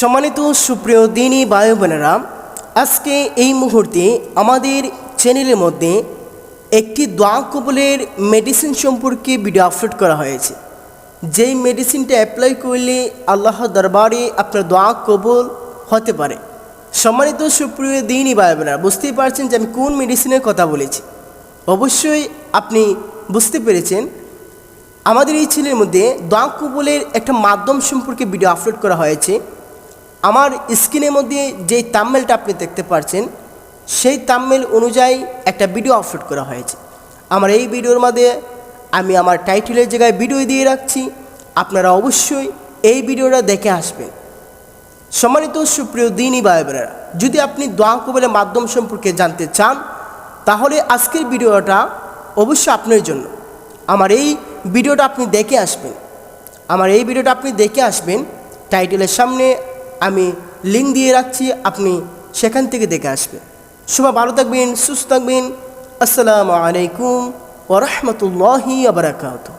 সম্মানিত সুপ্রিয় দিনী বায়ু বোনেরা, আজকে এই মুহূর্তে আমাদের চ্যানেলের মধ্যে একটি দোয়া কবলের মেডিসিন সম্পর্কে ভিডিও আপলোড করা হয়েছে। যেই মেডিসিনটা অ্যাপ্লাই করলে আল্লাহ দরবারে আপনার দোয়া কবল হতে পারে। সম্মানিত সুপ্রিয় দিনই বায়ু বোনেরা, বুঝতেই পারছেন যে আমি কোন মেডিসিনের কথা বলেছি। অবশ্যই আপনি বুঝতে পেরেছেন, আমাদের এই ছেলের মধ্যে দোয়া কবলের একটা মাধ্যম সম্পর্কে ভিডিও আপলোড করা হয়েছে। আমার স্ক্রিনের মধ্যে যেই তাম্মেলটা আপনি দেখতে পাচ্ছেন সেই তাম্মেল অনুযায়ী একটা ভিডিও আপলোড করা হয়েছে। আমার এই ভিডিওর মধ্যে আমি আমার টাইটেলের জায়গায় ভিডিও দিয়ে রাখছি। আপনারা অবশ্যই এই ভিডিওটা দেখে আসবেন। সম্মানিত সুপ্রিয় দিনই ভাই যদি আপনি দোয়া কবলের মাধ্যম সম্পর্কে জানতে চান, তাহলে আজকের ভিডিওটা অবশ্যই আপনার জন্য। আমার এই ভিডিওটা আপনি দেখে আসবেন। আমার এই ভিডিওটা আপনি দেখে আসবেন। টাইটেলের সামনে আমি লিঙ্ক দিয়ে রাখছি, আপনি সেখান থেকে দেখে আসবেন। সবাই ভালো থাকবেন, সুস্থ থাকবেন। আসসালামু আলাইকুম ওরহমতুল্লাহি আবরাকাতু